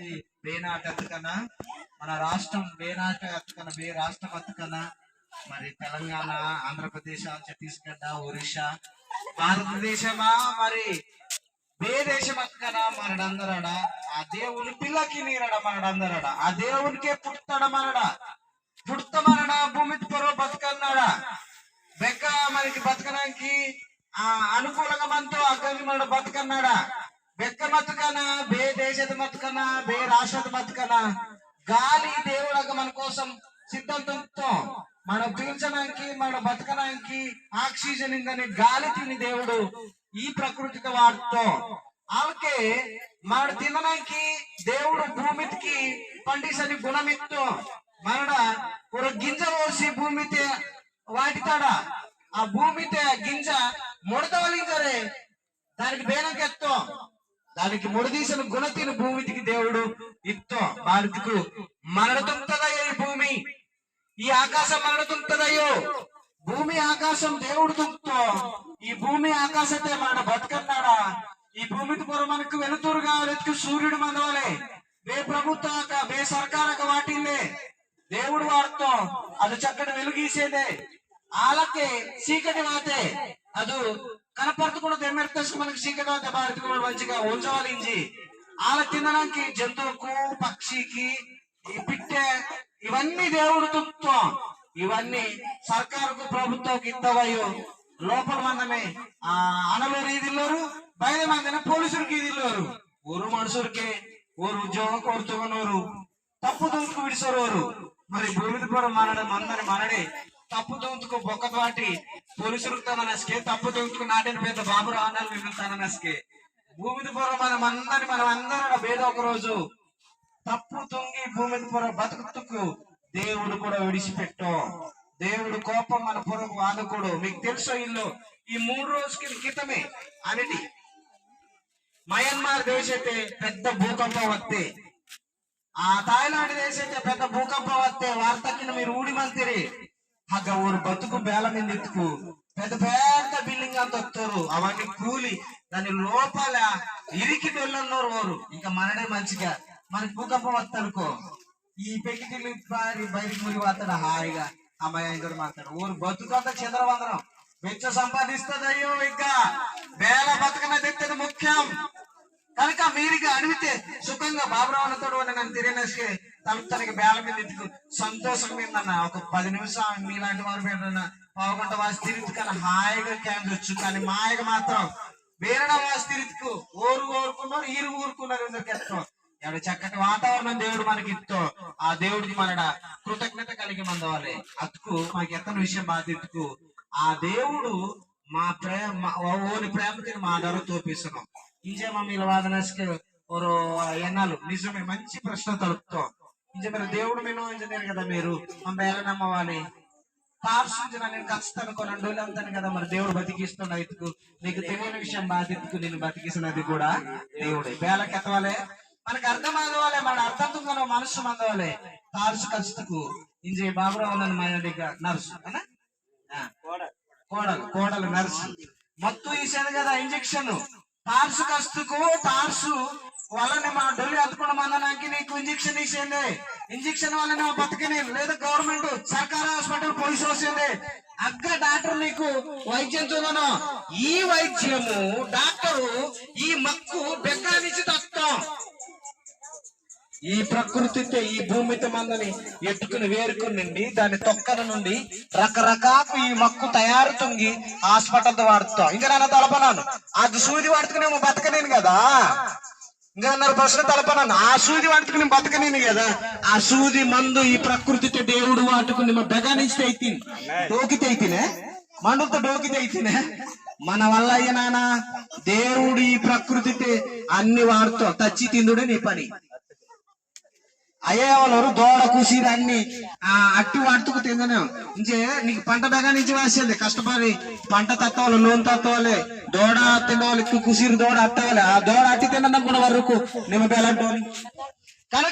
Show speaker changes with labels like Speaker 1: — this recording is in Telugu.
Speaker 1: పద్ధతి బేనాట అతుకన మన రాష్ట్రం బేనాట అతుకన బే రాష్ట్రం అతుకన మరి తెలంగాణ ఆంధ్రప్రదేశ్ ఛత్తీస్గఢ్ ఒరిస్సా భారతదేశమా మరి బే దేశం అక్కన మనడందరడ. ఆ దేవుని పిల్లకి నీరడ మనడందరడ. ఆ దేవునికే పుడతాడ మనడ. పుడతామనడ భూమి పొరవ బతుకన్నాడ. బెక్క మనకి బతకడానికి ఆ అనుకూలంగా మనతో అక్కడికి మన బతకన్నాడా. బెక్క బతుకనా దేశద బతుకనా బే రాష్ట్రద బతుకనా గాలి దేవుడక మన కోసం సిద్ధంతో మన పీల్చడానికి మన బతకడానికి ఆక్సిజన్ ఇందని గాలి తిని దేవుడు ఈ ప్రకృతిక వాడుతాం. అందుకే మన తినడానికి దేవుడు భూమికి పండిసని గుణమిత్తు. మనడ ఒక గింజ పోసి భూమితే వాటితాడా ఆ భూమితే గింజ ముడతవలించరే దానికి బేనకెత్తాం దానికి ముడదీసిన గుణతిని భూమికి దేవుడు ఇత్తో భారత్కు మరణతుంటదయ్యో ఈ భూమి? ఈ ఆకాశం మరణతుంటదయ్యో? భూమి ఆకాశం దేవుడు తుంపుతో ఈ భూమి ఆకాశతే మన బతుకన్నాడా? ఈ భూమికి పొర మనకు వెలుతురు వెతుకు సూర్యుడు మనవలే బే ప్రభుత్వ బే సర్కారక వాటిల్లే. దేవుడు వాడుతో అది చక్కటి వెలుగీసేదే. ఆలకే చీకటి వాతే. అది కనపడకుండా దెమ్మెత్తేసి మనకి చీకటి వాతే భారతి మంచిగా ఉంచవలించి. వాళ్ళ తినడానికి జంతువుకు పక్షికి ఈ పిట్టె ఇవన్నీ దేవుడు తుత్వం. ఇవన్నీ సర్కారుకు ప్రభుత్వం ఇద్దవయ్యో లోపల మందమే ఆ అనలూరు ఇదిల్లోరు బయట మందనే పోలీసులకి ఇదిల్లోరు ఊరు మనుషులకి ఊరు ఉద్యోగం కోరుతున్నోరు తప్పు దూసుకు విడిసోరు మరి భూమిది కూడా మనడ మందని మనడే. తప్పు దొంతుకు బొక్క పాటి పోలీసులకు తననస్కే తప్పు దొంతుకు నాటిన పెద్ద బాబు రానాలు మిమ్మల్ని తననస్కే భూమిది పొర మనం అందరి మనం అందరం వేద ఒక రోజు. తప్పు తొంగి భూమిది పొర బతుకుతుకు దేవుడు కూడా విడిచిపెట్టో. దేవుడు కోపం మన పొరకు ఆదుకోడు మీకు తెలుసో ఇల్లు? ఈ మూడు రోజుల క్రితమే అనిటి మయన్మార్ దేశైతే పెద్ద భూకంపం వస్తే ఆ తాయిలాండ్ దేశైతే పెద్ద భూకంపం వస్తే వార్తకి మీరు ఊడి మంతిరి. హగ్గ ఊరు బతుకు బేల మీద ఎత్తుకు. పెద్ద పెద్ద బిల్డింగ్ అంత వస్తారు అవన్నీ కూలి. దాని లోపల ఇరికి వెళ్ళన్నారు వారు ఇంకా మనడే మంచిగా. మనకి భూకంపం వస్తానుకో ఈ పెట్టి బారి బయటికి మురి వస్తాడు హాయిగా. అమ్మాయి ఇద్దరు మాట్లాడు. ఊరు బతుకు చంద్రవందనం. వెచ్చ సంపాదిస్తుంది అయ్యో ఇంకా వేల బతుకన తెత్తది ముఖ్యం. కనుక మీరుగా అడిగితే సుఖంగా బాబురావులతో నన్ను తిరిగినసి తలుపుతానికి బేల మీద ఎత్తుకు సంతోషం మీదన్న ఒక పది నిమిషం మీలాంటి వారు మీద పావుగంట వాసి తిరిగి కానీ హాయిగా క్యాన్వచ్చు కానీ మాయగా మాత్రం వేరే వాసి తిరుగుతూ ఓరు ఊరుకున్నారు ఈరు ఊరుకున్నారు ఎందుకు ఎత్తాం? ఎవరి చక్కటి వాతావరణం దేవుడు మనకి ఇస్తో ఆ దేవుడికి మనడ కృతజ్ఞత కలిగి మందవాలి అతుకు మనకి ఎత్తని విషయం బాధితుకు ఆ దేవుడు మా ప్రేమ ఓని ప్రేమకి మా ధర తోపిస్తున్నాం. ఇంజే మమ్మీల వాదనస్కి ఓరు ఎన్నాలు నిజమే మంచి ప్రశ్న తలుపుతాం. ఇంజే దేవుడు మేము ఇంజనీర్ కదా మీరు. మా బేల నమ్మవాలి? పార్శించిన నేను ఖచ్చితంగా కొన్ని రోజులు అంతాను కదా మరి దేవుడు బతికిస్తున్న ఇతుకు నీకు తెలియని విషయం బాధ్యతకు నేను బతికిస్తున్నది కూడా దేవుడే. వేల ఎత్తవాలే? మనకి అర్థం అందవాలే మన అర్థంతో మనం మనసు అందవాలే పార్శ్వ ఖచ్చితకు ఇంజే బాబురావు నన్ను మా దగ్గర నర్సు అనా? కోడలు కోడలు నర్సు. మొత్తం ఇచ్చాను కదా ఇంజక్షన్. పార్సు కస్తుకు పార్సు వాళ్ళని మా డొల్లి అతుకున్న మందనానికి నీకు ఇంజక్షన్ ఇచ్చింది. ఇంజక్షన్ వల్ల బతికిని. లేదా గవర్నమెంట్ సర్కార్ హాస్పిటల్ పోలీసు వస్తుంది అగ్గ డాక్టర్ నీకు వైద్యం చూడను. ఈ వైద్యము డాక్టరు ఈ మక్కు బెగ్గా నుంచి తత్వం ఈ ప్రకృతితో ఈ భూమితో మందని ఎట్టుకుని వేరుకుని నుండి దాని తొక్కల నుండి రకరకాల ఈ మక్కు తయారు తొంగి హాస్పిటల్ వాడుతాం. ఇంకా నన్ను తలపనాను. అది సూది వాడుతుకునేమో బతకలేను కదా. ఇంకా అన్నారు ప్రశ్న తలపనాను ఆ సూది వాడుకుని బతకనేను కదా. ఆ సూది మందు ఈ ప్రకృతితో దేవుడు వాటుకుని మా బెగానిస్తే అయితే డోకితే అయితేనే? మండుతో డోకితే అయితేనే? మన వల్ల అయ్య నాన్న దేవుడు ఈ ప్రకృతితో అన్ని వాడుతో తచ్చి తిందుడే నీ పని. అయ్యేవాళ్ళు దోడ కుసీరు అన్ని ఆ అట్టి వాడుతుకు తిందనే ఇంకే నీకు పంట బెగా నుంచి వేసేది. కష్టపడి పంట తత్వాలు నూనె తత్వాలే దోడ తిన్నవాళ్ళు కుసిరి దోడ అత్తవాలే ఆ దోడ అట్టి తిన్న కూడా వరకు నిమ్మ బెలంటోని